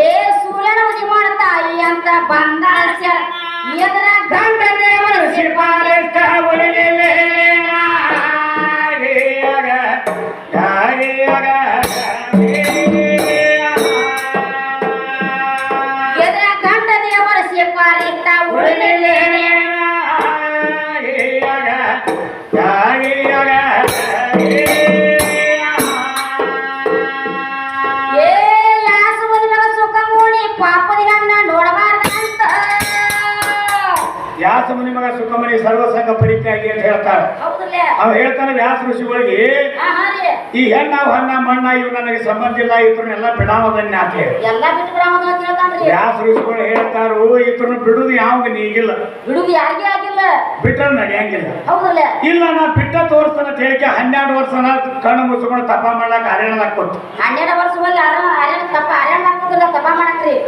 ಏ ಸೂರ್ಯನ ಉದಿ ಮಾಡ್ತಾಯಿ ಅಂತ ಬಂದ ಎದ್ರ ಗಂಡ ದೇವರ ಶಿಫಾರಸ್ತ ಅವ್ ಹೇಳ್ತಾರೆ ವ್ಯಾಸ ಋಷಿಗಳಿಗೆ ಈ ಹೆಣ್ಣ ಹಣ್ಣ ಮಣ್ಣ ಇವ್ ನನಗೆ ಸಂಬಂಧ ಇಲ್ಲ ಇವ್ರನ್ನೆಲ್ಲ ಬಿಡಾಮದನ್ನ ಆತ ಎಲ್ಲ ಬಿಟ್ಟು ಬಿಡೋದು ಅಂತ ಹೇಳ್ತಾನ್ರಿ. ವ್ಯಾಸ ಋಷಿಗಳು ಹೇಳ್ತಾರು ಇವ್ರನ್ನ ಬಿಡುದು ಯಾವಾಗ ನೀಗಿಲ್ಲ. ಬಿಡುದು ಯಾಕೆ ಆಗಿಲ್ಲ. ಬಿಟ್ಟರೆ ನಡೆಯಂಗಿಲ್ಲ. ಇಲ್ಲ ನಾ ಬಿಟ್ಟ ತೋರಿಸ್ತಾನ ಹೇಳಿಕೆ ಹನ್ನೆರಡು ವರ್ಷ ಕಣ್ಣು ಮುಚ್ಚಿಕೊಂಡು ತಪ್ಪ ಮಾಡ್ಲಾಕ ಹರಿಯಾಣದಾಗ ಕೊಟ್ಟು ಹನ್ನೆರಡು ವರ್ಷ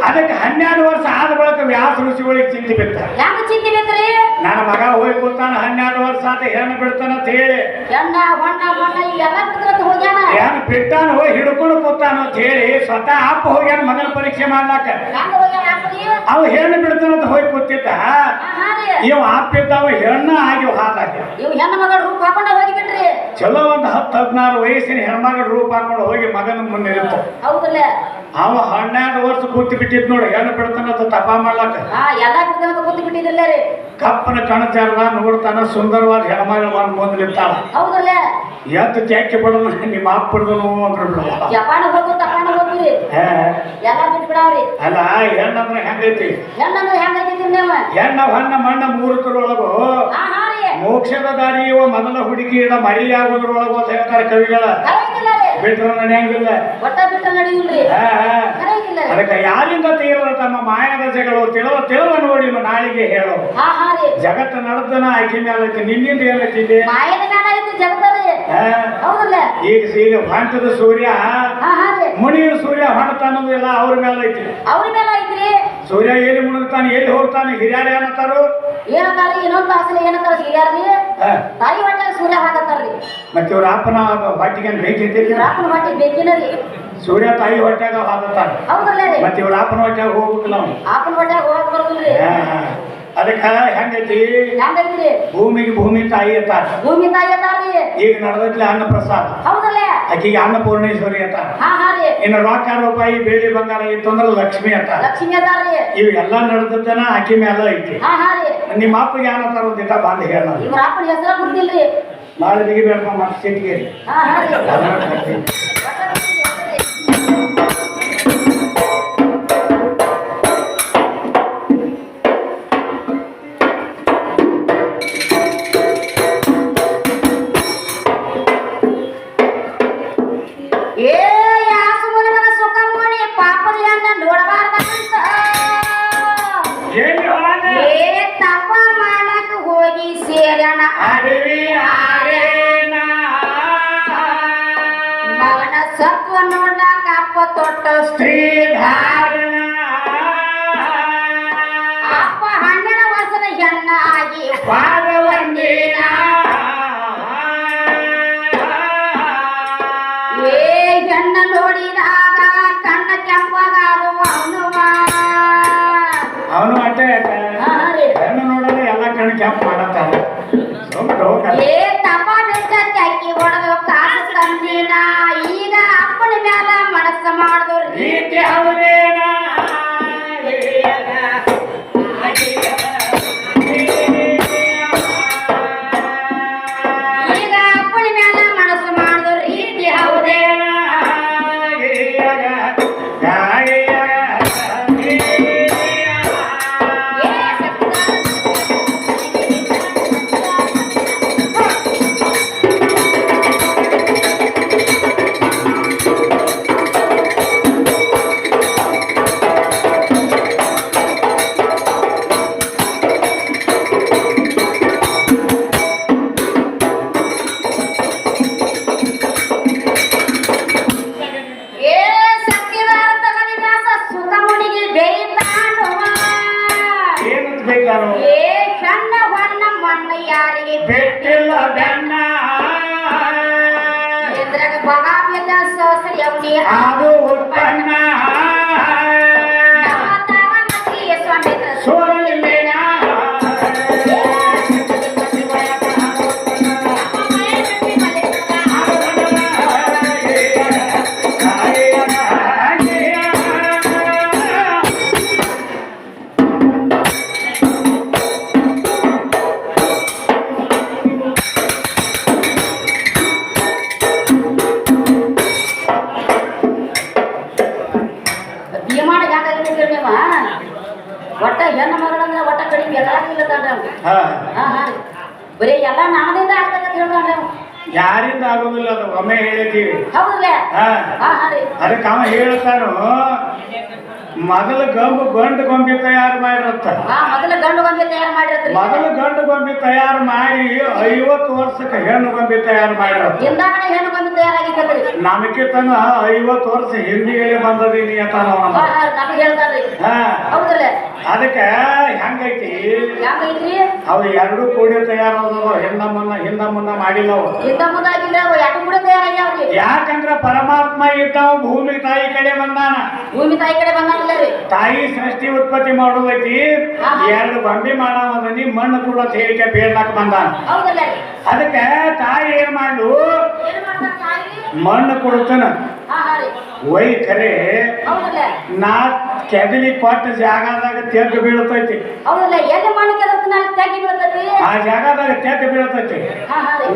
ಅದಕ್ಕೆ ಹನ್ನೆರಡು ವರ್ಷ ಆದ ಬಳಿಕ ವ್ಯಾಸ ಋಷಿಗಳಿಗೆ ಚಿಂತೆ ಬಿತ್ತ. ಯಾಕೆ ಚಿಂತೆ ನನ್ನ ಮಗ ಹೋಗಿ ಕೂತಾನ ಹನ್ನೆರಡು ವರ್ಷ ಆತ ಹೆಣ್ಣು ಬಿಡ್ತಾನ ಅಂತ ಹೇಳಿ ಹೆಣ್ಣು ಬಿಟ್ಟಾನ ಹೋಗಿ ಹಿಡ್ಕೊಂಡು ಕೂತಾನ ಅಂತ ಹೇಳಿ ಸ್ವತಃ ಅಪ್ಪ ಹೋಗ್ಯಾನ ಮಗನ ಪರೀಕ್ಷೆ ಮಾಡ್ಲಾಕ. ಅವ ಹೆಣ್ಣು ಬಿಡ್ತಾನಂತ ಹೋಗಿ ಕೂತಿದ್ದ. ಇವ್ ಅಪ್ಪಿದ್ದವ ಹೆಣ್ಣು ಆಗಿ ಇವ್ ಹೆಣ್ಣ ಮಗಳ ರೂಪ ಹಾಕೊಂಡ ಹೋಗಿ ಬಿಟ್ರಿ ಚಲೋ ಒಂದ್ ಹತ್ತು ಹದಿನಾರು ವಯಸ್ಸಿನ ಹೆಣ್ಮಗಳ ರೂಪ ಹಾಕೊಂಡು ಹೋಗಿ ಮಗನ ಮುಂದೆ ನಿಂತ. ಹೌದಲ್ಲ ಅವ ಹನ್ನೆರಡು ವರ್ಷ ಕೂತಿ ಬಿಟ್ಟಿದ್ ನೋಡಿ ಹೆಣ್ಣು ಬಿಡ್ತಾನ ಅಂತ ತಪ ಮಾಡ್ಲಾಕ. ಆ ಎಲ್ಲ ಬಿಡ್ತಾನ ಕೂತು ಬಿಟ್ಟಿದ್ದಿಲ್ಲ ರೀ. ಕಪ್ಪನ ಕಣಚಾರದ ನೋಡ್ತಾನ ಸುಂದರವಾದ ಹೆಣ್ಮಗಳ ಬಂದ್ ಮುಂದೆ ನಿಂತಾಳ. ಹೌದಲ್ಲ ಎದ್ದು ತ್ಯಾಕಿ ಬಿಡೋದು ನಿಮ್ಮ ಅಪ್ಪ ಬಿಡೋದು ಅಂದ್ರೆ ಎಲ್ಲ ಅಲ್ಲ ಹೆಣ್ಣಂದ್ರೆ ಹೆಂಗೈತಿ? ಹೆಣ್ಣಂದ್ರೆ ಹೆಂಗೈತಿ ನೀವು? ಹೆಣ್ಣ ಹಣ್ಣ ಮಣ್ಣ ರೀ. ಮೋಕ್ಷದ ದಾರಿ ಇವ ಮೊದಲ ಹುಡುಗಿ ಇಡ ಮರಿಯಾಗೋದ್ರೊಳಗು ಅಂತ ಹೇಳ್ತಾರೆ ಕವಿಗಳ. ಕರೆಯಂಗಿಲ್ಲ ರೀ ಬಿಟ್ರೆ ನಡೆಯಂಗಿಲ್ಲ ಒಟ್ಟ ಬಿಟ್ಟ ನಡೆಯುಲ್ರಿ ಅದಕ್ಕೆ ಯಾರಿಂದ ತೀರದ ತಮ್ಮ ಮಾಯದ ಜಗಳು ತಿಳುವ ತಿಳುವ ನೋಡಿ ನಾಳಿಗೆ ಹೇಳು. ಹಾ ಹಾ ರೀ. ಜಗತ್ತು ನಡೆದನ ಆಯ್ಕೆ ಮೇಲೆ ನಿನ್ನಿಂದ ಏನೈತಿ ಮಾಯದ ಮ್ಯಾಲ ಐತಿ ಜಗತ್ತರಿ ಹೌದಲ್ಲ? ಈಗ ಈಗ ಹೊಂಟದ ಸೂರ್ಯ ಮುನಿಯ ಸೂರ್ಯ ಹೊಂಟತ ಅನ್ನೋದಿಲ್ಲ ಅವ್ರ ಮೇಲೆ ಐತಿ. ಅವ್ರ ಮೇಲೆ ಐತ್ರಿ. ಸೂರ್ಯ ಎಲ್ಲಿ ಮುಳುಗ್ತಾನೆ ಎಲ್ಲಿ ಹೋಗ್ತಾನೆ ಹಿರಿಯರು ಏನಂತಾರು? ಏನಂತಾರ? ಇನ್ನೊಂದು ತಾಸಲ್ಲಿ ಏನಂತಾರ ಹಿರಿಯಾರ್ರಿ ತಾಯಿ ಹೊಟ್ಟೆ ಸೂರ್ಯ ಹಾಕತ್ತಾರ್ರಿ. ಮತ್ತೆ ಇವ್ರ ಅಪ್ಪನ ಹೊಟ್ಟಿಗೆ ಬೇಕಿದ್ದಿಲ್ಲ ಅಪ್ಪನ ಹೊಟ್ಟೆ ಬೇಕಿನ ರೀ. ಸೂರ್ಯ ತಾಯಿ ಹೊಟ್ಯಾಗ ಹಾದತಾನೆ ಹೌದಲ್ಲ ಮತ್ತೆ ಇವ್ರ ಅಪ್ಪನ ಹೊಟ್ಯಾಗ ಹೋಗ್ಬೇಕಲ್ಲ ಅವ್ನು. ಆಪನ ಹೊಟ್ಟೆಗೆ ಹೋಗಕ್ ಬರೋದಿಲ್ರಿ ಅದಕ್ಕೆ ಹೆಂಗೈತಿ? ಹೆಂಗೈತ್ರಿ ಭೂಮಿಗೆ ಭೂಮಿ ತಾಯಿ ಅತ್ತಾರ ಭೂಮಿ ತಾಯಿ ಅತ್ತಾರ್ರಿ ಈಗ ನಡೆದೈತ್ಲೆ ಅನ್ನ ಪ್ರಸಾದ ಆಕಿಗೆ ಅನ್ನಪೂರ್ಣೇಶ್ವರಿ ಪೂರ್ಣೇಶ್ವರಿ ಹಾ ಹಾ ರೀ. ಇನ್ನು ರೊಕ್ಕ ರೂಪಾಯಿ ಬೇಡಿ ಬಂಗಾರ ಇತ್ತು ಅಂದ್ರೆ ಲಕ್ಷ್ಮಿ ಅಂತ. ಲಕ್ಷ್ಮಿ ಅದಾರ್ರಿ ಇವೆಲ್ಲ ನಡೆದದ್ದನ ಆಕೆ ಮೇಲೆ ಐತಿ. ಹಾ ಹಾ ರೀ. ನಿಮ್ಮ ಅಪ್ಪಗೆ ಯಾರ ತರೋದಿಲ್ಲ ಬಂದು ಹೇಳ ಇವ್ರ ಅಪ್ಪನ ಹೆಸರ ತೆಗಿಬೇಕು ಮತ್ತೆ ಸಿಟ್ಟಿಗೆ. ಹಾ ಹಾ ರೀ. ಏ ಯಾಸು ಮುನಿಮನ ಸುಖ ಮೂಡಿ ಪಾಪದ ಹೆಣ್ಣ ನೋಡಬಾರ್ದಂತ ಏ ತಪ್ಪ ಮಾಡಕ್ ಹೋಗಿ ಸೇರಣ ಅಡವಿ ಆರೇನ. ಮಗನ ಸತ್ವ ನೋಡ್ಲಾಕ ಅಪ್ಪ ತೊಟ್ಟ ಶ್ರೀಧಾರಣ. ಅಪ್ಪ ಹನ್ನೆರಡು ವರ್ಷದ ಹೆಣ್ಣ ಆಗಿ ಪಾದವಂದಿನ. ನೋಡಿದ್ರೆ ಕ್ಯಾಂಪ್ ಮಾಡತ್ತಾರೆ ಸುಮ್ಮನೆ ಹೋಗಲ್ಲ ಏ ಹೊಡೆದು ಕಾಸು ತಂದಿನ. ಈಗ ಅಪ್ಪನ ಮ್ಯಾಲ ಮನಸ್ಸ ಮಾಡಿದ್ರು ರೀತಿ ಹೌದೇನ? ಹೇಳ್ತಾನು ಮೊದಲು ಗಂಬು ಗಂಡು ಗೊಂಬೆ ತಯಾರು ಮಾಡಿರತ್ತ. ಮೊದಲ ಗಂಡು ಗೊಂಬೆ ತಯಾರು ಮಾಡಿರತ್ರಿ ಮೊದಲು ಗಂಡು ಗೊಂಬೆ ತಯಾರು ಮಾಡಿ ಐವತ್ತು ವರ್ಷಕ್ಕೆ ಹೆಣ್ಣು ಗೊಂಬೆ ತಯಾರು ಮಾಡಿರತ್ತ. ಹಿಂದಾಗಡೆ ಹೆಣ್ಣು ಗೊಂಬೆ ತಯಾರಾಗಿತ್ತದ್ರಿ. ನಮಗಿತನ ಐವತ್ತು ವರ್ಷ ಹಿಂದಿಗೆ ಬಂದದೀನಿ ಅಂತ ನಮಗೆ ಅದಕ್ಕೆ ಹೆಂಗೈತಿ? ಅವ್ರು ಅವು ಎರಡು ಕೂಡಿ ತಯಾರಾದವು ಹಿಂದ ಮುನ್ನ ಹಿಂದ ಮುನ್ನ ಮಾಡಿಲ್ಲ ಅವು ಹಿಂದ ಮುಂದಾಗಿಲ್ಲ ಅವು ಎರಡು ಕೂಡ ತಯಾರಾಗ್ಯಾವ್ರಿ. ಯಾಕಂದ್ರ ಪರಮಾತ್ಮ ಇದ್ದಾವ ಭೂಮಿ ತಾಯಿ ಕಡೆ ಬಂದಾನ. ಭೂಮಿ ತಾಯಿ ಕಡೆ ತಾಯಿ ಸೃಷ್ಟಿ ಉತ್ಪತ್ತಿ ಮಾಡುವೈತಿ ಎರಡು ಬಂಬಿ ಮಾಡಿ ಮಣ್ಣು ಕೂಡ ಬೇಡ್ಲಾಕ ಬಂದಾನ. ಹೌದಲ್ಲ ರೀ. ಅದಕ್ಕೆ ತಾಯಿ ಏನ್ ಮಾಡು? ಮಣ್ಣು ಕೊಡುತ್ತನ. ವೈ ಕರೆ ಒಯ್ ಹೌದಲ್ಲ ನಾ ಕೆದಲಿ ಕೊಟ್ಟ ಜಾಗದಾಗ ತೆಗ್ ಬೀಳತೈತಿ. ಆ ಜಾಗದಾಗ ತೆಗ್ ಬೀಳತೈತಿ.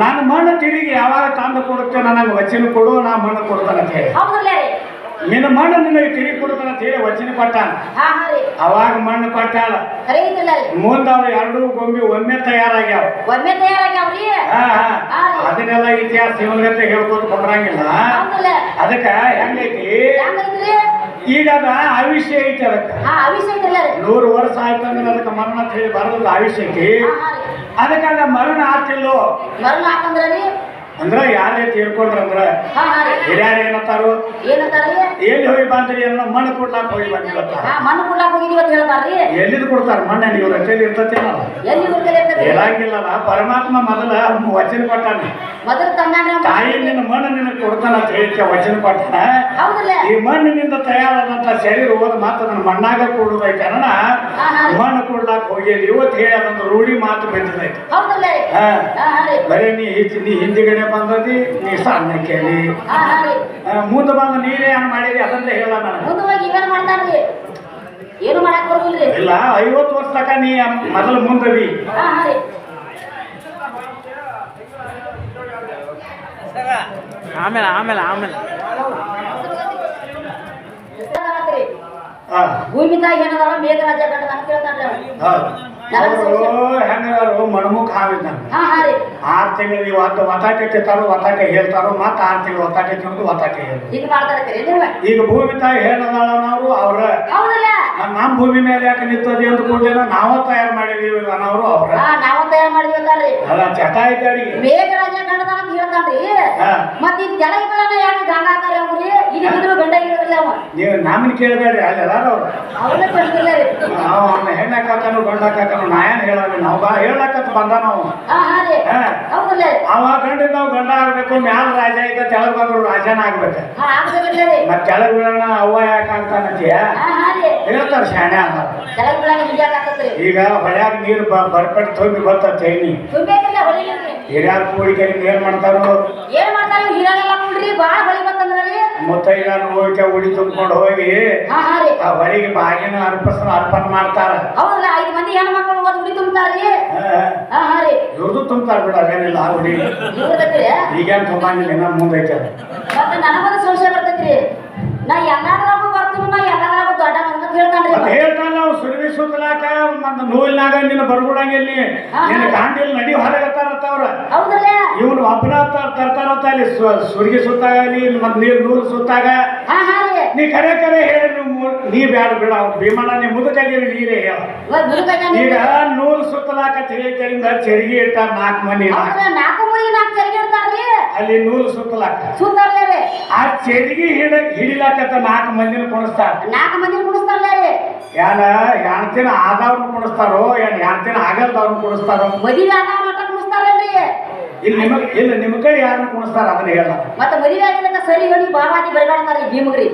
ನಾನು ಮಣ್ಣು ತಿರುಗಿ ಯಾವಾಗ ತಂದು ಕೊಡುತ್ತೆ ನನಗೆ ವಚನ ಕೊಡು ನಾ ಮಣ್ಣು ಕೊಡ್ತಾನೆ ಹೇಳಿ. ನಿನ್ನ ಮಣ್ಣು ನಿನಗೆ ತಿರಿ ಕೊಡುತ್ತ ಅಂತ ಹೇಳಿ ವಚನ ಕೊಟ್ಟಾನ. ಅವಾಗ ಮಣ್ಣು ಕೊಟ್ಟಾಳ. ಮುಂದ ಅವು ಎರಡೂ ಗೊಂಬೆ ಒಮ್ಮೆ ತಯಾರಾಗ್ಯಾವ. ಒಮ್ಮೆ ತಯಾರಾಗ್ಯಾವ್ರಿ. ಅದನ್ನೆಲ್ಲ ಇತಿಹಾಸ ಇವನಗತ್ತೆ ಹೇಳ್ಕೊತ ಬರಂಗಿಲ್ಲ ಅದಕ್ಕ ಹೆಂಗೈತಿ ಈಗ ಅದ ಆಯುಷ್ಯ ಐತಿ ಅದಕ್ಕ. ನೂರು ವರ್ಷ ಆಯ್ತಂದ್ರೆ ಅದಕ್ಕೆ ಮರಣ ಅಂತ ಹೇಳಿ ಬರೋದಿಲ್ಲ ಆಯುಷ್ಯ ಐತಿ. ಅದಕ್ಕ ಅದ ಮರಣ ಆಗ್ತಿಲ್ಲೋ ಮರಣ ಹಾಕಂದ್ರೆ ಅಂದ್ರ ಯಾರೇ ತೀರ್ಕೊಂಡ್ರಂದ್ರ ಹಾ ಹಾ ರೀ. ಹಿರಿಯರು ಏನಂತಾರು? ಏನಂತಾರ್ರಿ ಎಲ್ಲಿ ಹೋಗಿ ಬಂದ್ರಿ ಅನ್ನೋ ಮಣ್ಣು ಕೊಡ್ಲಾಕ ಹೋಗಿ ಬಂದಿವತ್ತ ಹಾ ಮಣ್ಣು ಕೊಡ್ಲಾಕ ಹೋಗಿದೀವಿ ಅಂತ ಹೇಳ್ತಾರ್ರಿ. ಎಲ್ಲಿದ್ ಕೊಡ್ತಾರ ಮಣ್ಣ? ನೀವು ರಚೆಲಿ ಇರ್ತತಿ ಎಲ್ಲಿ ಹುಡುಗರು ಇರ್ತದೆ ಹೇಳಂಗಿಲ್ಲಲ್ಲ ಪರಮಾತ್ಮ ಮೊದಲ ವಚನ ಕೊಟ್ಟಾನ. ಮೊದಲು ತಂದಾನ ತಾಯಿ ನಿನ್ನ ಮಣ್ಣು ನಿನಗೆ ಕೊಡ್ತಾನ ಅಂತ ಹೇಳಿ ವಚನ ಕೊಟ್ಟಾನ. ಹೌದಲ್ಲ. ಈ ಮಣ್ಣಿನಿಂದ ತಯಾರಾದಂತ ಶರೀರ ಹೋದ ಮಾತು ನನ್ನ ಮಣ್ಣಾಗ ಕೊಡುದೈತ. ಮಣ್ಣು ಕೊಡ್ಲಾಕ ಹೋಗಿ ಇವತ್ತು ಹೇಳಿ ಅದೊಂದು ರೂಢಿ ಮಾತು ಬಂದಿದೆ ಹೌದಲ್ಲ. ಹಾ. ಬರೀ ನೀ ಹಿಚ್- ನೀ ಹಿಂದಿಗಡೆ ಬಂದದಿ ನೀ ಸಣ್ಣ ಕೇಳಿ ಮುಂದ ಬಂದು ನೀನೇ ಏನ್ ಮಾಡಿದಿ ಅದನ್ನ ಹೇಳ ನಾನು ಮುಂದೆ ಹೋಗಿ ಇವೇನ್ ಮಾಡ್ತಾರ್ರಿ? ಏನು ಮಾಡಕ್ ಬರುದಿಲ್ರಿ? ಇಲ್ಲ ಐವತ್ತು ವರ್ಷ ತಕ ನೀ ಮೊದಲು ಮುಂದದಿ. ಆಮೇಲೆ ಆಮೇಲೆ ಆಮೇಲೆ. ಭೂಮಿ ತಾಯಿ ಏನದಾರ ಮೇಘರಾಜ ಅಂತ ಕೇಳ್ತಾನ್ರಿ. ಅವರು ಹೆಂಗಾರು? ಮಣಮುಖ ಹಾವಿದ್ದ ಒತ್ತಾಟೆ ತಿಂತಾರೋ ಒತ್ತಾಟೆ ಹೇಳ್ತಾರೋ ಮತ್ತೆ ಆರು ತಿಂಗಳು ಒತ್ತಾಟೆ ಒತ್ತಾಟೆ ನೀವು ಈಗ ಭೂಮಿ ತಾಯಿ ಹೇಳದಾಳನವರು ಅವ್ರ ಹೌದಲ್ಲ? ನಮ್ಮ ಭೂಮಿ ಮೇಲೆ ಯಾಕೆ ನಿಂತದಿ ಅಂತ ಕೂಡಲೇನ ನಾವ ತಯಾರು ಮಾಡಿದೀವಿ ಅನ್ನೋರು ಅವ್ರ. ನಾವು ತಯಾರು ಮಾಡಿದ್ವಿ ಅಂತಾರ್ರಿ. ಅಲ್ಲ ಚಟ ಐತೆ ಅವ್ರಿಗೆ ಮೇಘರಾಜ ಗಂಡದ ಅಂತ ಹೇಳ್ತಾನ್ರಿ. ಹಾ. ಮತ್ ಈ ಕೆಳಗಿಗಳನ್ನ ಯಾಕೆ ಗಂಗಾತಾರ ಅವ್ರಿ? ಇಲ್ಲಿ ಬಿದ್ರು ಗಂಡ ಇರೋದಿಲ್ಲ ಅವ. ನೀವು ನಮ್ಮನ್ನ ಕೇಳಬೇಡ್ರಿ ಅಲ್ಲಿ ಎಲ್ಲಾರು ಅವ್ರು. ಅವ್ರನ್ನ ಕೇಳ್ತಿಲ್ಲ ರೀ. ನಾವು ಅವ್ನ ಹೆಣ್ಣಾಕಾಕನು ಗಂಡಾಕಾಕನು ನಾ ಏನ್ ಹೇಳಲ್ಲ ನಾವು ಬಾ ಹೇಳಕತ್ ಬಂದ ನಾವು ಅವ ಗಂಡಿಂದ ನಾವು ಗಂಡ ಆಗ್ಬೇಕು ಮ್ಯಾಲ ರಾಜ ಇದ್ದ ಕೆಳಗ್ ಬಂದ್ರು ರಾಜನ ಆಗ್ಬೇಕು. ಮತ್ ಕೆಳಗ್ ಬೀಳೋಣ ಅವ್ವ ಯಾಕೆ ಆಗ್ತಾನಂತೀಯ ಹಾ ಹಾ ರೀ. ಹೇಳ್ತಾರ ಶಾಣೆ ಈಗ ಹೊಳ್ಯಾಗ ನೀರು ಬರ್ಪಟ್ಟು ತುಂಬಿ ಬರ್ತೈತೆ ಹೊಳಿಲ್ರಿ ಹಿರಿಯರ್ ಕೂಡಿಕೆಯಿಂದ ಏನ್ ಮಾಡ್ತಾರೋ ಏನ್ ಮಾಡ್ತಾರ ಹೀರಾಗೆಲ್ಲ ಕುಡ್ರಿ ಬಾಳ ಹೊಳಿ ಮುತ್ತೈದರ ಹೋಗಿ ಉಡಿ ತುಂಬ್ಕೊಂಡು ಹೋಗಿ ಆ ಹೊಳಿಗೆ ಬಾಗಿನ ಅರ್ಪಣ ಅರ್ಪಣೆ ಮಾಡ್ತಾರ. ಹೌದಲ್ಲ ಐದು ಮಂದಿ ಹೆಣ್ಮಕ್ಳು ಓದ್ ಉಡಿ ತುಂಬ್ತಾರ್ರಿ ಇವ್ರದ್ದು ತುಂಬ್ತಾರ ಬಿಡ ಅದೇನಿಲ್ಲ ಆ ಉಡಿ. ಈಗೇನು ತುಂಬಂಗಿಲ್ಲ ಮುಂದೈತೆ ಅದು. ಮತ್ತೆ ನನಗೊಂದು ಸಂಶಯ ಬರ್ತೈತ್ರಿ. ನಾ ಎಲ್ಲಾದ್ರಾಗೂ ಬರ್ತೀನಿ ನಾ ಅಂತ ಹೇಳ್ತಾನ್ರಿ ಮತ್ತೆ ಹೇಳ್ತಾನ ನಾವು ಸುರವಿ ಸುತ್ತಲಾಕ ಮತ್ತ ನೋವಿನಾಗ ನಿನ್ನ ಬರ್ಬಿಡಂಗಿಲ್ಲ ನೀ ನಿನ್ನ ಕಾಂಡಿಲ್ ನಡಿ ಹೊರಗತ್ತಾರತ್ತ ಅವ್ರ. ಇವನು ಒಬ್ಬನ ತರ್ತಾರತ್ತ ಅಲ್ಲಿ ಸು- ಸುತ್ತಾಗ ಸುತ್ತಾಗಲಿ ಮತ್ ನೀರ್ ನೂರು ಸುತ್ತಾಗ. ನೀ ಕರೆ ಕರೆ ಹೇಳಿ ನೀ ಬ್ಯಾಡ ಬಿಡ ಭೀಮಣ್ಣ ನೀ ಮುದುಕಾಗಿರಿ ನೀರೇ ಹೇಳ. ಈಗ ನೂರು ಸುತ್ತಲಾಕ ತೆರಿಗೆ ಚೆರಿಗೆ ಇಟ್ಟಾರ ನಾಲ್ಕು ಮನಿ ನಾಲ್ಕು ಮನಿ ನಾಲ್ಕು ಚರಿಗೆ ಇಡ್ತಾರ್ರಿ? ಅಲ್ಲಿ ನೂಲು ಸುತ್ತಲಾಕ. ಸುತ್ತಾರ್ಲೇ ರೀ ಆ ಚೆರಿಗೆ ಹಿಡ ಹಿಡಿಲಾಕತ್ತ ನಾಲ್ಕು ಮಂದಿನ ಕುಣಿಸ್ತಾರ. ನಾಲ್ಕು ಮಂದಿ ಕುಡಿಸ್ತಾರ್ಲೇ ಯಾನ ಯಾನ ದಿನ ಆದವ್ರನ್ನ ಕುಣಿಸ್ತಾರೋ ಏನ್ ಹೆಣ್ತಿನ ಆಗಲ್ದವ್ರನ್ನ ಕುಣಿಸ್ತಾರೋ? ಮದುವೆ ಆದ ಮಟ್ಟ ಕುಣಿಸ್ತಾರಲ್ರಿ ಇಲ್ಲಿ ನಿಮ್ಮ ಇಲ್ಲ ನಿಮ್ಮ ಕಡೆ ಯಾರನ್ನ ಕುಣಿಸ್ತಾರ ಅದನ್ನ ಹೇಳ. ಮತ್ತೆ ಮದುವೆ ಆಗಿಲ್ಲ ಸರಿ ಹೇಳಿ ಬಾಬಾಜಿ ಬರಗಾಡ್ತಾರೆ ಭೀಮಗ್ರಿ.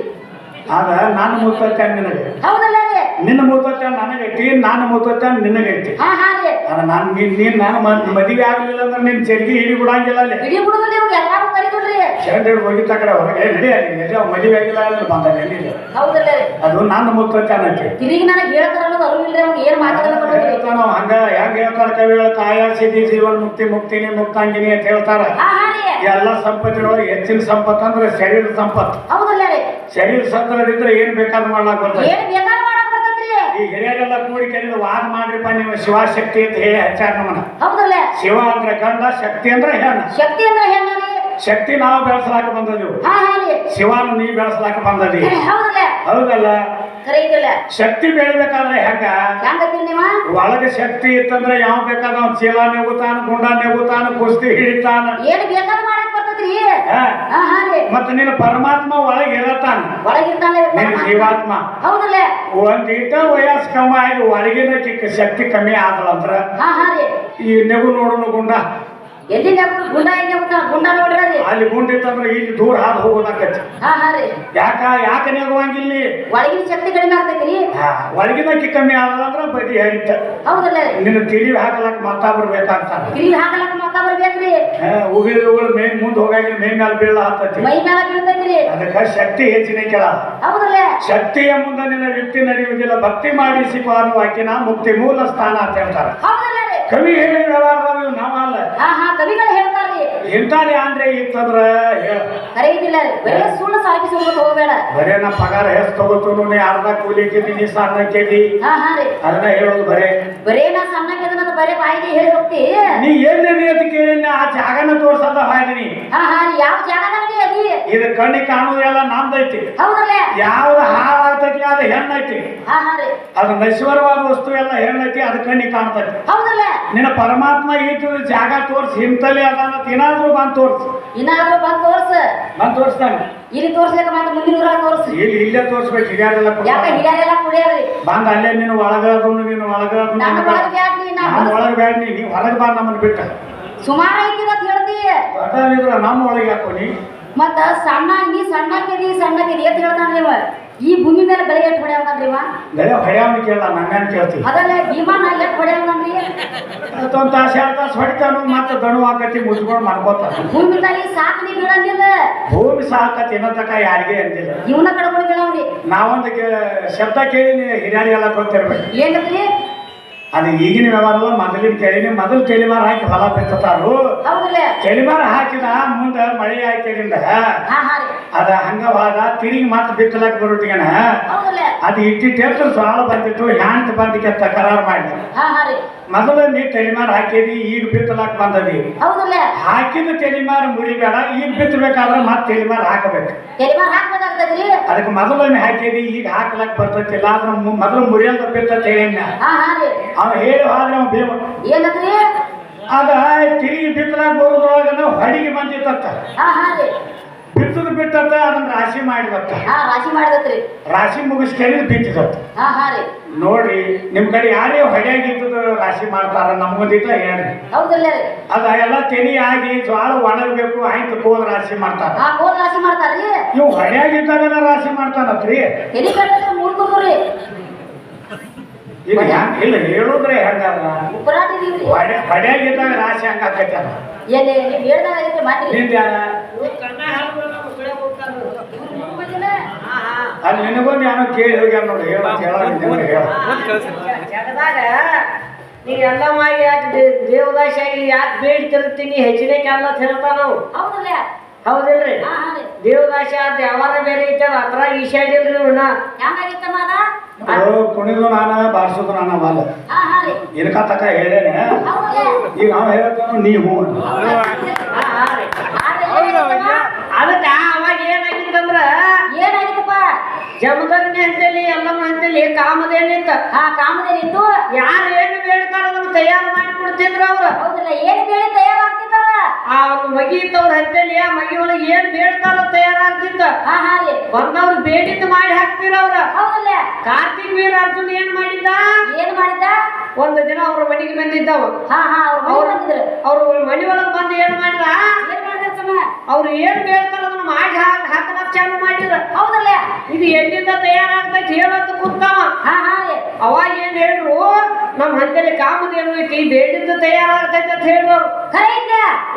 ಆದ ನನ್ನ ಮುತ್ತತ್ತ ನಿನಗೆ ಹೌದಲ್ಲ ರೀ. ನಿನ್ನ ಮುತ್ತತ್ತ ನನಗೈತಿ ನನ್ನ ಮುತ್ತತ್ತ ನಿನಗೈತಿ ಹಾ ಹಾ ರೀ. ಅದ ನಾನು ನೀನ್ ನೀನ್ ನಾನು ಮದುವೆ ಆಗ್ಲಿಲ್ಲ ಅಂದ್ರೆ ನಿನ್ ಚರ್ಗಿ ಹಿಡಿ ಬಿಡಂಗಿಲ್ಲ ಅಲ್ಲಿ. ಹಿಡಿ ಬಿಡುದಿಲ್ಲ ಇವ್ರು ಎಲ್ಲಾರು ಕರಿದ್ರಿ ಶರ್ಟ್ ಹಿಡಿದು ಹೋಗಿದ್ದ ಕಡೆ ಹೊರಗೆ ನಡಿ ಅಲ್ಲಿ ಅವ್ ಮದುವೆ ಆಗಿಲ್ಲ ಅಂದ್ರೆ ಬಂದ ಎಲ್ಲಿಲ್ಲ ಹೌದಲ್ಲ ರೀ. ಅದು ನನ್ನ ಮುತ್ತತ್ತ ಅನ್ನಕ್ಕೆ ತಿರುಗಿ ನನಗೆ ಹೇಳ್ತಾರ ಅನ್ನೋದು ಅರಿವಿಲ್ರಿ ಅವ್ನಿಗೆ ಏನ್ ಮಾತಾಡಲ್ಲ ಹೇಳ್ತಾನೋ ಹಂಗ ಹೆಂಗ ಹೇಳ್ತಾರ ಕವಿಗಳ ಕಾಯ ಸಿದ್ಧಿ ಜೀವನ್ ಮುಕ್ತಿ ಮುಕ್ತಿನಿ ಮುಕ್ತಾಂಗಿನಿ ಅಂತ ಹೇಳ್ತಾರ. ಹಾ ಹಾ ರೀ. ಎಲ್ಲ ಸಂಪತ್ತಿನೊಳಗೆ ಹೆಚ್ಚಿನ ಸಂಪತ್ತು ಅಂದ್ರೆ ಶರೀರ ಸಂಪತ್ತು. ಹೌದಲ್ಲ ರೀ. ಶರೀರ ಸತ್ತರದಿದ್ರೆ ಏನ್ ಬೇಕಾದ್ರೂ ಮಾಡ್ಲಾಕ್ ಬರ್ತದೆ. ಏನ್ ಬೇಕಾದ್ರೂ ಮಾಡಕ್ ಬರ್ತೈತ್ರಿ. ಈ ಹಿರಿಯರೆಲ್ಲ ಕೂಡಿ ಕೇಳಿದ ವಾದ ಮಾಡ್ರಿಪ್ಪ ನೀವು ಶಿವಶಕ್ತಿ ಅಂತ ಹೇಳಿ ಹಚ್ಚಾರ ನಮ್ಮನ್ನ. ಶಿವ ಅಂದ್ರೆ ಗಂಡ ಶಕ್ತಿ ಅಂದ್ರೆ ಹೆಣ್ಣ. ಶಕ್ತಿ ಅಂದ್ರೆ ಹೆಣ್ಣ ರೀ. ಶಕ್ತಿ ನಾವು ಬೆಳೆಸಲಾಕ ಬಂದದ್ದು. ಹಾ ಹಾ ರೀ. ಶಿವನ ನೀ ಬೆಳೆಸಲಾಕ ಬಂದದಿ. ಹೌದಲ್ಲ? ಹೌದಲ್ಲ ಶಕ್ತಿ ಬೆಳಿಬೇಕಾದ್ರೆ ಹೆಂಗ? ಒಳಗೆ ಶಕ್ತಿ ಇತ್ತಂದ್ರೆ ಯಾವ ಬೇಕಾದ ಚೀಲ ನೆಗುತಾನ ಗುಂಡ ನೆಗುತಾನ ಕುಸ್ತಿ ಹಿಡಿತಾನ. ಏನ್ ಬೇಕಾದ್ರೂ ಹಾ. ಮತ್ತೆ ನಿನ್ನ ಪರಮಾತ್ಮ ಒಳಗೆ ಇರತಾನ ಒಳಗಿರ್ತಾನೆ ನಿನ್ನ ಜೀವಾತ್ಮ. ಹೌದಲ್ಲ? ಒಂದ್ ವಯಸ್ ವಯಸ್ಸು ಕಮ್ಮಿ ಆಗಿ ಒಳಗಿನ ಶಕ್ತಿ ಕಮ್ಮಿ ಆದಳಂದ್ರ ಈ ನೆಗು ನೋಡೋಣ ಗುಂಡ. ಎಲ್ಲಿ ನೆಗ್ದು ಗುಂಡ ಎಲ್ಲಿ ನೆಗ್ದು ಗುಂಡ ನೋಡ್ರಿ ಅಲ್ಲಿ. ಗುಂಡ ಇತ್ತಂದ್ರೆ ಇಲ್ಲಿ ದೂರ ಹಾದು ಹೋಗೋದಾಕತಿ ಹಾ ಹಾ ರೀ. ಯಾಕ ಯಾಕ ನೆಗುವಂಗಿಲ್ಲ ಒಳಗಿನ ಶಕ್ತಿ ಕಡಿಮೆ ಆಗ್ತೈತಿ ಹಾ, ಒಳಗಿನ ಕಿ ಕಮ್ಮಿ ಆದಳಂದ್ರ ಬದಿ ಹರಿತ. ಹೌದಲ್ಲ ನಿನ್ನ ತಿಳಿ ಹಾಕಲಕ್ ಮತ್ತ ಬರ್ಬೇಕಂತ ತಿಳಿ ಹಾಕಲಕ್ಕ ಮತ್ತ ಬರ್ಬೇಕ್ರಿ ಉಗಿಳಿದ ಉಗುಳು ಮೇ ಮುಂದ್ ಹೋಗಾಗಿನ ಮೇ ಮೇಲೆ ಬೀಳ ಹತ್ತತಿ ಮೈ ಮ್ಯಾಲ ಬೀಳ್ತೈತ್ರಿ. ಅದಕ್ಕ ಶಕ್ತಿ ಹೆಚ್ಚಿನ ಕೆಳ ಹೌದಲ್ಲ. ಶಕ್ತಿಯ ಮುಂದೆ ನಿನ್ನ ವ್ಯಕ್ತಿ ನಡೆಯುವುದಿಲ್ಲ. ಭಕ್ತಿ ಮಾಡಿಸಿಕೊಂಡು ಆಕಿನ ಮುಕ್ತಿ ಮೂಲ ಸ್ಥಾನ ಅಂತ ಹೇಳ್ತಾರೆ. ಕವಿ ಹೇಳಿ ನಾವ ಅಲ್ಲ. ಹಾ ಹಾ ಕವಿಗಳು ಹೇಳ್ತಾರ್ರಿ. ಹೇಳ್ತಾರೆ ಅಂದ್ರೆ ಇತ್ತಂದ್ರ ಹೇಳ ಖರೆ ಬರೇ ಸುಣ್ಣ ಬರೀ ಸುಳ್ಳು ಸುಳ್ಳು ಹೋಗ್ಬೇಡ. ಬರೇ ನಾ ಪಗಾರ ಎಷ್ಟು ತಗೋತು ನೀ ಅರ್ಧ ಕೂಲಿ ಕೇಳಿ ನೀ ಸಣ್ಣ ಕೇಳಿ ಹಾ ಹಾ ರೀ. ಅದನ್ನ ಹೇಳೋದು ಬರೇ. ಬರೇ ನಾ ಸಣ್ಣಕ್ಕೆದನ್ನ ಬರೀ ಬಾಯಿಗೆ ಹೇಳಿ ಹೋಗ್ತಿ? ನೀ ಏನ್ ಅಂತ ಕೇಳಿ ಆ ಜಾಗನ ತೋರ್ಸದ ಹಾಯ್ದಿನಿ ಹಾ ಹಾ ಯಾವ ಜಾಗದಲ್ಲಿ ಅದಿ ಇದು ಕಣ್ಣಿಗೆ ಕಾಣುವುದೆಲ್ಲ ನಮ್ದೈತಿ. ಹೌದಲ್ಲ ಯಾವ್ದು ಹಾಳಾಗ್ತೈತಿ ಅದು ಹೆಣ್ಣೈತಿ. ಹಾ ಹಾ ರೀ. ಅದು ನಶ್ವರವಾದ ವಸ್ತು ಎಲ್ಲ ಹೆಣ್ಣೈತಿ ಅದು ಕಣ್ಣಿಗೆ ಕಾಣ್ತೈತಿ. ಹೌದಲ್ಲ ನಿನ್ನ ಪರಮಾತ್ಮ ಇಟ್ಟು ಜಾಗ ತೋರ್ಸಿ ಹಿಂತಲೇ ಅದಾನ ಏನಾದ್ರೂ ಬಂದು ತೋರ್ಸು. ಇನ್ನಾದ್ರೂ ಬಂದ್ ತೋರ್ಸ. ಬಂದ್ ತೋರಿಸ್ತಾನೆ. ಇಲ್ಲಿ ತೋರ್ಸ್ಲಿಕ್ಕೆ ಮತ್ತೆ ಮುಂದಿನ ಊರಾಗ ತೋರ್ಸ. ಇಲ್ಲಿ ಇಲ್ಲೇ ತೋರ್ಸ್ಬೇಕು ಹಿರಿಯರೆಲ್ಲ ಯಾಕ ಹಿರಿಯರೆಲ್ಲ ಕುಡಿಯಾರಿ ಬಂದ ಅಲ್ಲೇ ನೀನು ಒಳಗದು ನೀನು ಒಳಗದು ನಾನು ಒಳಗ್ ಬ್ಯಾಡ್ರಿ ನಾ ನಮ್ಮ ಒಳಗೆ ನೀ ನೀ ಹೊರಗೆ ಬಾ ನಮ್ಮನ್ನ ಬಿಟ್ಟ. ಸುಮಾರು ಐತಿ ಅಂತ ಹೇಳ್ತಿ. ಅದಾನಿದ್ರ ನಮ್ಮ ಒಳಗೆ ಹಾಕೋನಿ ಮತ್ತ ಸಣ್ಣ ನೀ ಸಣ್ಣಕ್ಕಿದಿ ಸಣ್ಣಕ್ಕಿದಿ ಅಂತ ಹೇಳ್ತಾನೆ ನೀವ ಈ ಭೂಮಿ ಮೇಲೆ ಬೆಳೆ ಎಟ್ ಹೊಡೆಯವ್ರಿ ಇವ ಗಳೆ ಹೊಡ್ಯಾವನ್ ಕೇಳ ಕೇಳ್ತೀವಿ ಕೇಳ್ತಿ ಅದಲ್ಲ ಭೀಮಾನ ಎಟ್ ಹೊಡೆಯವ್ರಿ ಮತ್ತೊಂದು ತಾಸು ಎರಡು ತಾಸು ಹೊಡಿತಾನು ಮತ್ತೆ ದಣು ಹಾಕತಿ ಮುಚ್ಕೊಂಡು ಮಾಡ್ಕೋತ ಭೂಮಿ ತಾಯಿ ಸಾಕ್ ನೀ ಬೀಳಂಗಿಲ್ಲ ಭೂಮಿ ಸಾಕತಿ ಇನ್ನೋ ತಕ ಯಾರಿಗೆ ಅಂತಿಲ್ಲ ಇವನ ಕಡೆ ಬೀಳವ್ರಿ ನಾವೊಂದು ಶಬ್ದ ಕೇಳಿ ಹಿರಿಯರಿಗೆಲ್ಲ ಗೊತ್ತಿರ್ಬೇಕು. ಏನಂದ್ರಿ ಅದು ಈಗಿನ ವ್ಯವಹಾರ ಅಲ್ಲ ಮೊದಲಿನ ಕೇಳಿನಿ ಮೊದಲು ತೆಲಿಮಾರ ಹಾಕಿ ಹೊಲ ಬಿತ್ತಾರು ತೆಲಿಮಾರ ಹಾಕಿದ ಮುಂದೆ ಮಳೆ ಹಾಕಿದ್ರಿಂದ ಅದ ಹಂಗವಾದ ತಿರುಗಿ ಮತ್ತೆ ಬಿತ್ತಲಕ್ ಬರೋಟಿಗೆನ ಅದು ಇಟ್ಟಿಟ್ಟು ಸಾಲ ಬಂದಿತ್ತು ಹ್ಯಾಂಡ್ ಬಂದಿಕ್ಕೆ ತಕರಾರು ಮಾಡಿ. ಹಾ ಹಾ ರೀ. ಮೊದಲು ನೀ ತಲೆಮಾರು ಹಾಕಿದಿ ಈಗ ಬಿತ್ತಲಾಕ್ ಬಂದದಿ. ಹೌದಲ್ಲ? ಹಾಕಿದ ತಲೆಮಾರು ಮುರಿಬೇಡ ಈಗ ಬಿತ್ತಬೇಕಾದ್ರೆ ಮತ್ತೆ ತಲೆಮಾರು ಹಾಕಬೇಕು. ತಲೆಮಾರು ಹಾಕ್ಬೇಕಾಗ್ತದ್ರಿ? ಅದಕ್ಕೆ ಮೊದಲೊಮ್ಮೆ ಹಾಕಿದಿ ಈಗ ಹಾಕ್ಲಕ್ ಬರ್ತೈತಿಲ್ಲ ಆದ್ರೆ ಮೊದಲು ಮುರಿಯಲ್ದ ಬಿತ್ತ ಹೇಳಿನ ಅವ ಹೇಳಿ ಹೋದ್ರೆ ಅವ ಭೀಮ ಏನಂದ್ರಿ? ಆಗ ತಿರುಗಿ ಬಿತ್ತಲಾಕ ಬರೋದ್ರೊಳಗನ ಹೊಡಿಗೆ ಬಂದಿತ್ತ ಬಿತ್ತದ ಬಿಟ್ಟತ್ತ ಅದನ್ನ ರಾಶಿ ಮಾಡಿದತ್ತ. ಹಾ ರಾಶಿ ಮಾಡಿದತ್ರಿ ರಾಶಿ ಮುಗಿಸ್ಕೊಂಡು ಬಿತ್ತಿದತ್ತ. ಹಾ ಹಾ ರೀ. ನೋಡ್ರಿ ನಿಮ್ ಕಡೆ ಯಾರೇ ಹೊಡೆಯಾಗಿದ್ದದ ರಾಶಿ ಮಾಡ್ತಾರ ನಮ್ಗೊಂದಿತ್ತ ಹೇಳ್ರಿ. ಹೌದಲ್ಲ ರೀ. ಅದ ಎಲ್ಲ ತೆನಿ ಆಗಿ ಜ್ವಾಳ ಒಣಗಬೇಕು ಆಯ್ತು ಕೋಲ್ ರಾಶಿ ಮಾಡ್ತಾರ. ಹಾ ಕೋಲ್ ರಾಶಿ ಮಾಡ್ತಾರ ಇವು ಹೊಡೆಯಾಗಿದ್ದಾಗ ರಾಶಿ ಮಾಡ್ತಾನತ್ರಿ. ತೆಲಿ ಕಟ್ಟಿದ್ರೆ ಮೂರ್ಕೊಂಡ್ರಿ ಇಲ್ಲ ಹೇಳುದ್ರೆ ಹೆಂಗಲ್ಲ. ಉಪರಾಟ ರಾಶಿ ಹಂಗ ಆಕೈತಿ ನೀವ್ ಹೇಳ್ದಾಗ ಯಾರ? ಅಲ್ಲಿ ನಿನಗೊಂದು ಏನೋ ಕೇಳಿ ಹೋಗ್ಯಾರ ನೋಡಿ ಹೇಳ ಜಗದಾಗ ಎಲ್ಲ ಮಾಡಿ ಯಾಕೆ ದೇವದಾಸಾಗಿ ಯಾಕೆ ಬೇಡಿ ತಿರುತ್ತೀನಿ ಹೆಚ್ಚಿನ ಕಾಲ ತಿರುತ್ತಾ ನಾವು. ಹೌದಲ್ಲ? ಹೌದಿಲ್ರಿ? ಹಾ ಹಾ ಯಾವಾಗ ಬೇರೆ ಐತದ ಅತ್ರ ಈಶಾಡಿಲ್ರಿ ಇವನ್ನ ಹೆಂಗಾಗಿತ್ತಮ್ಮ ಅದು? ಕುಣಿದು ನಾನ ಬಾರಿಸೋದು ನಾನ ಮಾಲ. ಇನ್ಕ ತಕ ಹೇಳೇನೆ ಈಗ ನಾವು ಹೇಳ್ತೇವೆ ನೀ ಹ್ಞೂ. ಅದಕ್ಕ ಅವಾಗ ಏನಾಗಿತ್ತಂದ್ರ ಏನಾಗಿತ್ತಪ್ಪ? ಜಮದಗ್ನಿ ಅಂತೇಳಿ ಎಲ್ಲಮ್ಮ ಅಂತೇಳಿ ಕಾಮದೇನಿತ್ತ ಆ ಕಾಮದೇನಿತ್ತು ಯಾರು ಏನು ಬೇಡ್ತಾರ ಅದನ್ನು ತಯಾರು ಮಾಡಿ ಕೊಡ್ತಿದ್ರು ಅವ್ರು. ಹೌದಿಲ್ಲ ಏನು ಬೇಳೆ ತಯಾರಾಗ್ತಿದ್ದವ ಆ ಒಂದು ಮಗಿ ಇದ್ದವ್ರ ಹತ್ತಲ್ಲಿ ಆ ಮಗಿ ಒಳಗೆ ಏನ್ ಬೇಡ್ತಾರ ತಯಾರಾಗ್ತಿದ್ದ ಬಂದವ್ರು ಬೇಡಿದ್ದು ಮಾಡಿ ಹಾಕ್ತಿರ ಅವ್ರ? ಕಾರ್ತಿಕ್ ವೀರ ಅರ್ಜುನ್ ಏನ್ ಮಾಡಿದ್ದ? ಏನ್ ಮಾಡಿದ್ದ? ಒಂದು ದಿನ ಅವ್ರ ಮನೆಗೆ ಬಂದಿದ್ದವ. ಹಾ ಹಾ ಅವ್ರ ಮನೆ ಒಳಗೆ ಬಂದು ಏನ್ ಮಾಡಿದ? ಏನ್ ಮಾಡಿದ್ರ ತಮ್ಮ ಅವ್ರು ಏನ್ ಬೇಡ್ತಾರ ಅದನ್ನ ಮಾಡಿ ಹಾಕ್ ಹಾಕಲಕ್ ಚಾಲು ಮಾಡಿದ್ರ ಹೌದಲ್ಲ? ಇದು ಎಲ್ಲಿಂದ ತಯಾರಾಗ್ತೈತಿ ಹೇಳಂತ ಕೂತಾವ. ಹಾ ಅವಾಗ ಏನ್ ಹೇಳ್ರು? ನಮ್ಮ ಹಂತಲ್ಲಿ ಕಾಮದೇನು ಐತಿ ಬೇಡಿದ್ದು ತಯಾರಾಗ್ತೈತಿ ಅಂತ ಹೇಳುವರು ಕರೆಯಿಂದ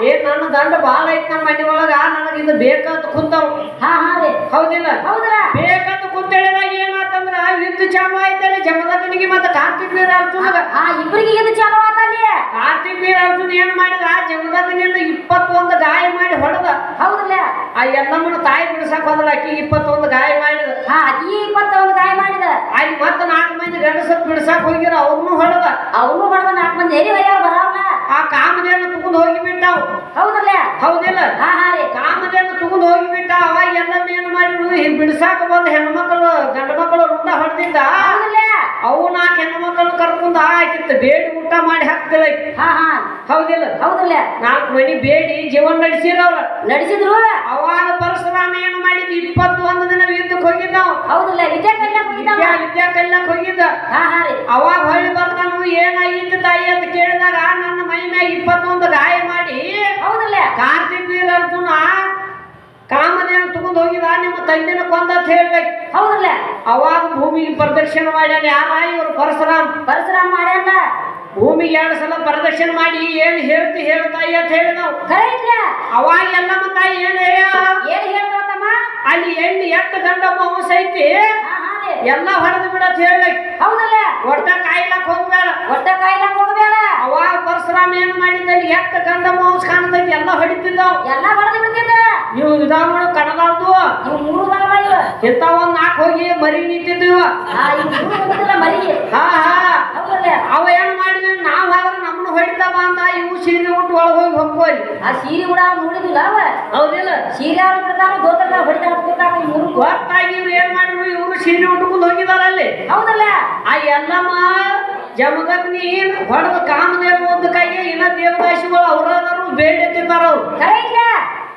ಏನ್ ನನ್ನ ದಂಡ ಬಾಳ ಐತಿ ನಮ್ಮ ಮನೆ ಒಳಗ. ನನಗೆ ಇದು ಬೇಕಂತ ಕುಂತಾವ. ಹಾ ಹಾ ರೀ. ಹೌದಿಲ್ಲ? ಹೌದಲ್ಲ ಬೇಕಂತ ಕುಂತೇಳಿದಾಗ ಏನಾತಂದ್ರ? ಯುದ್ಧ ಚಾಲು ಆಯ್ತಲ್ಲ ಜಮದಿಗೆ ಮತ್ತೆ ಕಾರ್ತಿಕ್ ಇಬ್ಬರಿಗೆ ಹಾ ಇಬ್ರಿಗೆ ಇದು ಚಾಲು ಆತಲ್ಲಿ ಅರ್ಜುನ ಏನ್ ಮಾಡಿದ? ಜಮದಗ್ನಿಯಿಂದ ಇಪ್ಪತ್ತೊಂದು ಗಾಯ ಮಾಡಿ ಹೊಡೆದ. ಹೌದಲ್ಲ? ಆ ಎಲ್ಲಮ್ಮನ ತಾಯಿ ಬಿಡಿಸಕ್ ಹೋದ್ರ ಅಕ್ಕಿ ಇಪ್ಪತ್ತೊಂದು ಗಾಯ ಮಾಡಿದ. ಹಾ ಈ ಇಪ್ಪತ್ತೊಂದು ಗಾಯ ಮಾಡಿದ. ಅಲ್ಲಿ ಮತ್ತೆ ನಾಲ್ಕು ಮಂದಿ ಗಂಡಸರು ಬಿಡಿಸಕ್ ಹೋಗಿರ ಅವ್ರನ್ನೂ ಹೊಡೆದ. ಅವನು ಹೊಡೆದ ನಾಲ್ಕು ಮಂದಿ ಹೊಯ್ಯಾರ ಬರವಲ್ಲ ಆ ಕಾಮದೇನ ತಗೊಂಡು ಹೋಗಿಬಿಟ್ಟಾವ್ ಹೌದಲ್ಲ ಹೌದಿಲ್ಲ. ಹಾ ಹಾ ರೀ. ಕಾಮದೇನ ತಗೊಂಡು ಹೋಗಿಬಿಟ್ಟ ಅವಾಗ ಏನ್ ಮಾಡಿದ್ರು ಹಿಂಗ್ ಬಿಡ್ಸಾಕ ಬಂದ ಹೆಣ್ಮಕ್ಳು ಗಂಡ ಮಕ್ಕಳು ರುಂಡ ಹೊಡೆದಿದ್ದ. ಅವು ನಾಲ್ಕು ಹೆಣ್ಮಕ್ಳು ಕರ್ಕೊಂಡು ಆಕಿತ್ತು ಬೇಡಿ ಊಟ ಮಾಡಿ ಹಾಕ್ತಿಲ್ಲ ಹೌದಿಲ್ಲ ಹಾ ಹಾ. ಹೌದಿಲ್ಲ. ಹೌದಲ್ಲ ನಾಲ್ಕು ಮನಿ ಬೇಡಿ ಜೀವನ ನಡೆಸಿರವ್ರ ನಡೆಸಿದ್ರು? ಅವಾಗ ಪರಶುರಾಮ ಏನು ಮಾಡಿದ್ ಇಪ್ಪತ್ತು ಹೋಗಿದ್ದಾವ ಹೌದಲ್ಲ ವಿದ್ಯಾ ಕಲ್ಯಾಣ ಹೋಗಿದ್ದಾವ? ವಿದ್ಯಾ ವಿದ್ಯಾ ಹೋಗಿದ್ದ. ಹಾ ಹಾ ರೀ. ಅವಾಗ ಹೊಳ್ಳಿ ಬರ್ತಾನು ಏನಾಗಿತ್ತು ತಾಯಿ ಅಂತ ಕೇಳಿದಾಗ ನನ್ನ ಮೈ ಮ್ಯಾಗ ಇಪ್ಪತ್ತೊಂದು ಗಾಯ ಮಾಡಿ ಹೌದಲ್ಲ? ಕಾರ್ತಿಕ್ ವೀರ ಅರ್ಜುನ ಕಾಮದೇನ ತಗೊಂಡ್ ಹೋಗಿದ ನಿಮ್ಮ ತಂದಿನ ಕೊಂದ ಅಂತ ಹೇಳ್ಬೇಕು. ಹೌದಲ್ಲ? ಅವಾಗ ಭೂಮಿಗೆ ಪ್ರದಕ್ಷಿಣೆ ಮಾಡ್ಯಾನ ಯಾರ ಇವ್ರು ಪರಶುರಾಮ್. ಪರಶುರಾಮ್ ಮಾಡ್ಯಾನ? ಭೂಮಿಗೆ ಎರಡು ಸಲ ಪ್ರದರ್ಶನ ಮಾಡಿ ಏನ್ ಹೇಳ್ತಿ ಹೇಳ್ತಾಯಿ ಅಂತ ಹೇಳಿದವು. ಖರೆ ಅವಾಗ ಎಲ್ಲಮ್ಮ ತಾಯಿ ಏನ್ ಹೇಳ ಏನ್ ಹೇಳ್ತಾವತ್ತಮ್ಮ ಅಲ್ಲಿ ಎಣ್ಣೆ ಎಂಟು ಗಂಡ ಮೋಸ ಐತಿ. ಎಲ್ಲ ಹೊಡೆದು ಬಿಡತ್ ಹೇಳ್ಬೇಕು ಹೌದಲ್ಲ? ಒಟ್ಟ ಕಾಯ್ಲಕ್ ಹೋಗ್ಬೇಡ. ಒಟ್ಟ ಕಾಯ್ಲಕ್ ಹೋಗ್ಬೇಡ. ಅವಾಗ ಪರಶುರಾಮ ಏನ್ ಮಾಡಿದ್ದಲ್ಲಿ ಎತ್ತ ಗಂಡ ಮೋಸ ಕಾಣ್ತೈತಿ ಎಲ್ಲ ಹೊಡಿತಿದ್ದಾವ್. ಎಲ್ಲ ಹೊಡೆದು ಬಿಡ್ತಿದ್ದ ಇವು ವಿಧಾನಗಳು ನೋಡು ಕಣದಾವ್ದು ಇವ್ ಮೂರು ಇಂಥ ಒಂದ್ ನಾಲ್ಕು ಹೋಗಿ ಮರಿ ನಿಂತಿದ್ದು ಮೂರು ಹಾ ಹಾ. ಅವ ಏನ್ ಮಾಡಿದ್ವಿ ನಾವ್ ಆದ್ರೆ ನಮ್ಮನ್ನ ಹೊಡಿತಾವ ಅಂತ ಇವು ಸೀರೆ ಉಟ್ಟು ಒಳಗ್ ಹೋಗಿ ಹೊಕ್ಕೋಲಿ ಆ ಸೀರೆ ಕೂಡ ಅವ್ನ್ ನೋಡಿದಿಲ್ಲ ಅವ? ಹೌದಿಲ್ಲ. ಸೀರೆ ಅವ್ರು ದೋತರ ಹೊಡಿತಾನ ಗೊತ್ತಾಗ ಈ ಮೂರು ಗೊತ್ತಾಗಿ ಇವ್ರು ಏನ್ ಮಾಡಿದ್ರು? ಇವ್ರು ಸೀರೆ ಉಟ್ಕೊಂಡು ಹೋಗಿದಾರ ಅಲ್ಲಿ. ಹೌದಲ್ಲ? ಆ ಎಲ್ಲಮ್ಮ ಜಮದಗ್ನಿ ಹೊಡೆದ ಕಾಮದೇವ ಓದಕ್ಕಾಗಿ ಇಲ್ಲ ದೇವದಾಸಿಗಳು ಅವ್ರದಾರು ಬೇಡಿ ತಿಂತಾರ ಅವ್ರು. ಐತ್ಲ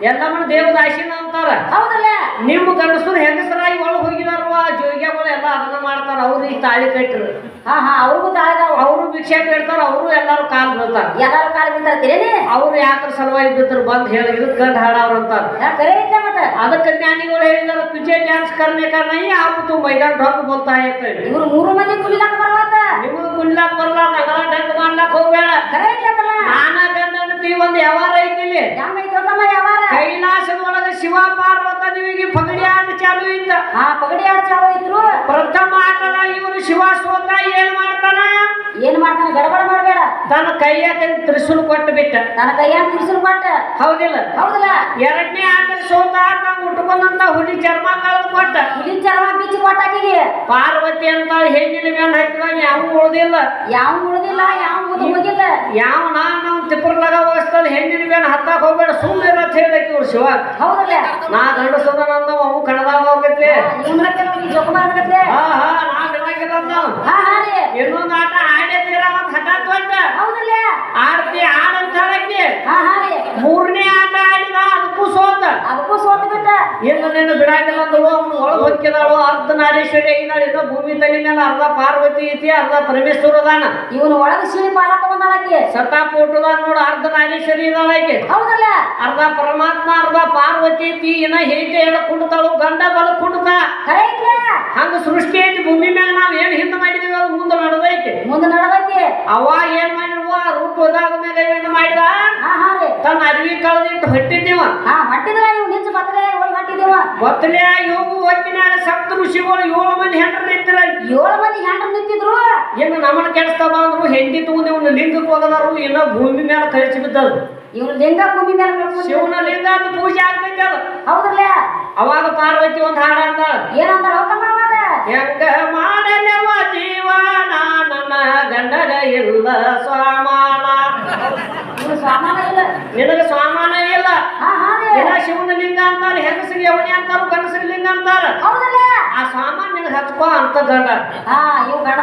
ಎಲ್ಲಮ್ಮನ ದೇವದಾಸಿನ ಅಂತಾರ. ಹೌದಲ್ಲ? ನಿಮ್ಮ ಗಂಡಸರು ಹೆಂಗಸರಾಗಿ ಒಳಗೆ ಹೋಗಿದಾರು ಆ ಜೋಗ್ಯಗಳು ಎಲ್ಲ ಅವ್ರು ಅವ್ರಿಗೆ ತಾಳಿ ಕಟ್ಟರು ಹಾ ಹಾ ಅವ್ರಿಗೂ ತಾಳಿ ಅವರು ಭಿಕ್ಷೆ ಬೇಡ್ತಾರೆ ಅವರು ಎಲ್ಲರೂ ಕಾಲು ಬೀಳ್ತಾರೆ. ಎಲ್ಲರೂ ಕಾಲು ಬಿಡ್ತಾರೇನೆ ಅವ್ರು ಯಾಕ್ರ ಸಲುವಾಗಿ ಬಿದ್ದರು ಬಂದು ಹೇಳಿದ್ರು ಕಂಡು ಹಾಡವ್ರು ಅಂತಾರೆ ಅದಕ್ಕೆ ಜ್ಞಾನಿಗಳು ಹೇಳಿದಾರ ಪಿಜೆ ಡ್ಯಾನ್ಸ್ ಕರ್ನೆ ಕಾರಣ ಯಾರು ತುಂಬ ಮೈದಾನ ಡೊಂಕ್ ಬೋಲ್ತಾ ಇರ್ತಾರೆ ಇವ್ರು ಮೂರು ಮಂದಿ ಕುಲಿಲಾಕ ಬರವಾತ ನಿಮಗೂ ಕುಲಿಲಾಕ ಬರಲ್ಲ ನಗರ ಡಂಕ್ ಮಾಡ್ಲಾಕ ಹೋಗ್ಬೇಡ. ಕರೆ ಇಲ್ಲ ಅಂತೀ ಒಂದ್ ಯಾವಾರ ಐತಿ ಇಲ್ಲಿ? ಕೈಲಾಸದ ಒಳಗ ಶಿವ ಪಾರ್ವತ ನಿಮಗೆ ಪಗಡಿ ಆಟ ಚಾಲು ಇದ್ದ ಆ ಪಗಡಿ ಚಾಲೂ ಚಾಲು ಇದ್ರು? ಪ್ರಥಮ ಆಟದ ಇವರು ಶಿವ ಸೋತ ಏನ್ ಮಾಡ್ತಾನ? ಏನ್ ಮಾಡ್ತಾನ? ಗಡಬಡ ಮಾಡಬೇಡ. ತನ್ನ ಕೈಯಾಗ ತ್ರಿಶೂಲ್ ಕೊಟ್ಟು ಬಿಟ್ಟ. ನನ್ನ ಕೈಯ ತ್ರಿಶೂಲ್ ಕೊಟ್ಟ. ಹೌದಿಲ್ಲ? ಹೌದಿಲ್ಲ. ಎರಡನೇ ಆಟದ ಸೋತ ನಾವು ಉಟ್ಕೊಂಡಂತ ಹುಲಿ ಚರ್ಮ ಕಳೆದು ಕೊಟ್ಟ. ಹುಲಿ ಚರ್ಮ ಬಿಚ್ಚಿ ಕೊಟ್ಟಾಕಿಗೆ ಪಾರ್ವತಿ ಅಂತ ಹೆಣ್ಣಿನ ಮೇಲೆ ಹಾಕಿದಾಗ ಯಾವ ಉಳ್ದಿಲ್ಲ. ಯಾವ ಉಳಿದಿಲ್ಲ ಯಾವ ಹೋಗಿಲ್ಲ. ಯಾವ ನಾ ನಾವು ತಿಪ್ಪರ್ಲಾಗ ಹೋಗಿಸ್ತದ ಹೆಣ್ಣಿನ ಮೇಲೆ ಹತ್ತಾಕ್ ಹೋಗ್ಬೇಡ ಸುಮ್ಮನೆ ಅಂತ ಹೇಳಕ್ಕೆ ಇವ್ರು ಶಿವ. ಹೌದಲ್ಲ? ನಾ ಗಂಡಸದ ನಂದ ಅವು ಕಣದಾಗ ಹೋಗತ್ತೆ ಹಾ ಹಾ ನಾ ಬಿಡಂಗಿಲ್ಲ ನಾವು. ಹಾ ಹಾ ರೀ. ಇನ್ನೊಂದು ಆಟ ಆಡೇ ತೀರ ಅಂತ ಹಠಾತ್ ಬಂದ ಹೌದಲ್ಲ ಆಡ್ತಿ ಹೇಳಕ್ಕೆ. ಹಾ ಹಾ ರೀ. ಮೂರನೇ ಆಟ ಆಡಿದ ಅದಕ್ಕೂ ಸೋತ. ಅದಕ್ಕೂ ಸೋತ ಬಿಟ್ಟ. ಏನು ನಿನ್ನ ಬಿಡಂಗಿಲ್ಲ ಅಂದಳು ಅವನು ಒಳಗೆ ಹೊಕ್ಕಿದಾಳು. ಅರ್ಧ ನಾರೇಶ್ವರಿ ಆಗಿದ್ದಾಳೆ. ಇದು ಭೂಮಿ ತಲೆ ಮೇಲೆ ಅರ್ಧ ಪಾರ್ವತಿ ಐತಿ ಅರ್ಧ ಪರಮೇಶ್ವರ ಅದಾನ. ಇವನು ಒಳಗೆ ಸೀಳಿ ಪಾಲಕ ಬಂದಾಳಕ್ಕೆ ಸತಾಪ ಹುಟ್ಟದಾಗ ನೋಡು ಅರ್ಧ ನಾರೇಶ್ವರಿ ಇದ್ದಾಳ ಆಕೆ. ಹೌದಲ್ಲ ಅರ್ಧ ಪರಮಾತ್ಮ ಅರ್ಧ ಪಾರ್ವತಿ ಐತಿ. ಇನ್ನ ಹೇಗೆ ಹೇಳ ಕುಡ್ತಾಳು ಗಂಡ ಬಲ ಕುಡ್ತ. ಹಂಗ ಸೃಷ್ಟಿ ಐತಿ ಭೂಮಿ ಮ್ಯಾಗ ನಾವ್ ಏನ್ ಹಿಂದೆ ಮಾಡಿದೀವಿ ಅದು ಮುಂದೆ ನಡೆದೈತಿ? ಮುಂದೆ ನಡದೈತಿ. ಅವ ಏನ್ ಮಾಡಿರುವ ರೂಪದಾಗ ಮೇಲೆ ಏನು ಏನ್ ಮಾಡಿದ ತನ್ನ ಅರಿವಿ ಕಳೆದಿಟ್ಟು ಹೊಟ್ಟಿದ್ದೀವ? ಹೊಟ್ಟಿದ್ರ ಇವ್ ನಿಂಚು ಬತ್ತಲೆ ಒಳಗೆ ಹೊಟ್ಟಿದೇವ ಗೊತ್ತಲೇ ಯೋಗು ಹೊತ್ತಿನಾಗ ಸಪ್ತ ಋಷಿಗಳು ಏಳು ಮಂದಿ ಹೆಂಡ್ರ ನಿಂತಿರ ಏಳು ಮಂದಿ ಹೆಂಡ್ರ ನಿಂತಿದ್ರು? ಇನ್ನು ನಮ್ಮನ್ನ ಕೆಡಿಸ್ತಾ ಬಂದ್ರು ಹೆಂಡಿ ತಗೊಂಡು ಇವ್ನ ಲಿಂಗಕ್ಕೆ ಹೋಗದಾರು ಇನ್ನೂ ಭೂಮಿ ಮೇಲೆ ಕಳಿಸಿ ಬಿದ್ದದು ಇವ್ನು ಲಿಂಗ ಭೂಮಿ ಮೇಲೆ ಶಿವನ ಲಿಂಗ ಪೂಜೆ ಆಗ್ತೈತಿ ಅದು. ಹೌದಲ್ಲ ಅವಾಗ ಪಾರ್ವತಿ ಒಂದು ಹಾಡ ಅಂತ ಏನಂತ ಹೋಗಮ್ಮ. ಅವಾಗ ಹೆಂಗ ಮಾಡಲವ ಜೀವನ ನನ್ನ ಗಂಡನ ಇಲ್ಲ ಸ್ವಾಮಾನ. ಸಾಮಾನ ಇಲ್ಲ. ನಿನಗ ಸ್ವಾಮಾನ ಇಲ್ಲ? ಎಲ್ಲ ಇಲ್ಲ ಶಿವನ ಲಿಂಗ ಅಂತಾರ ಹೆಂಗಸಿಗೆ ಯವಣಿ ಅಂತಾರ ಗಂಡಸಿಗೆ ಲಿಂಗ ಅಂತಾರ. ಆ ಸ್ವಾಮಾನ ನಿನಗ ಹಚ್ಕೋ ಅಂತ ಗಂಡ. ಹಾ ಇವ್ ಗಂಡ.